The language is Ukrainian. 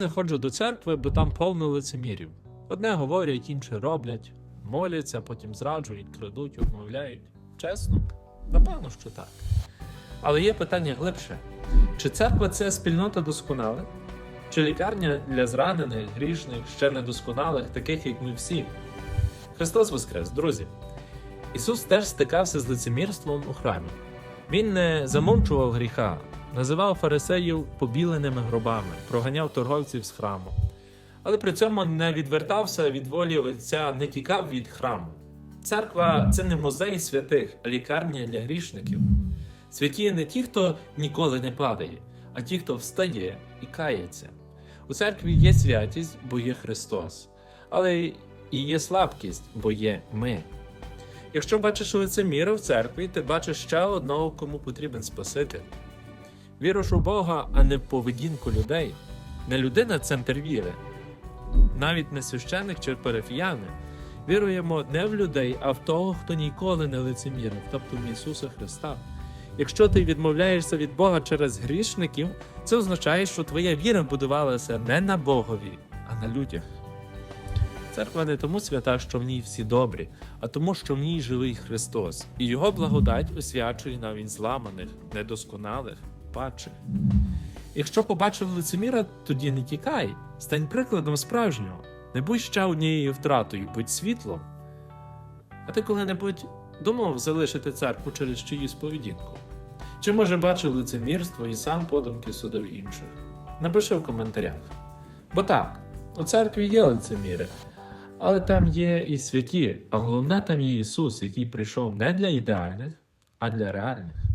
Не ходжу до церкви, бо там повно лицемірів. Одне говорять, інше роблять, моляться, потім зраджують, крадуть, обмовляють. Чесно? Напевно, що так. Але є питання глибше: чи церква це спільнота досконалих? Чи лікарня для зранених, грішних, ще недосконалих, таких як ми всі? Христос Воскрес, друзі! Ісус теж стикався з лицемірством у храмі. Він не замовчував гріха, називав фарисеїв побіленими гробами, проганяв торговців з храму. Але при цьому не відвертався від волі Отця, не тікав від храму. Церква це не музей святих, а лікарня для грішників. Святі не ті, хто ніколи не падає, а ті, хто встає і кається. У церкві є святість, бо є Христос, але і є слабкість, бо є ми. Якщо бачиш лицеміра в церкві, ти бачиш ще одного, кому потрібен Спаситель. Віруш у Бога, а не в поведінку людей. Не людина центр віри, навіть не священик чи парафіяни. Віруємо не в людей, а в того, хто ніколи не лицемірив, тобто в Ісуса Христа. Якщо ти відмовляєшся від Бога через грішників, це означає, що твоя віра будувалася не на Богові, а на людях. Церква не тому свята, що в ній всі добрі, а тому, що в ній живий Христос, і Його благодать освячує навіть зламаних, недосконалих, падших. Якщо побачив лицеміра, тоді не тікай, стань прикладом справжнього. Не будь ще однією втратою, будь світлом. А ти коли-небудь думав залишити церкву через чиюсь поведінку? Чи може бачив лицемірство і сам подумки судив інших? Напиши в коментарях. Бо так, у церкві є лицеміри, але там є і святі, а головне там є Ісус, який прийшов не для ідеальних, а для реальних.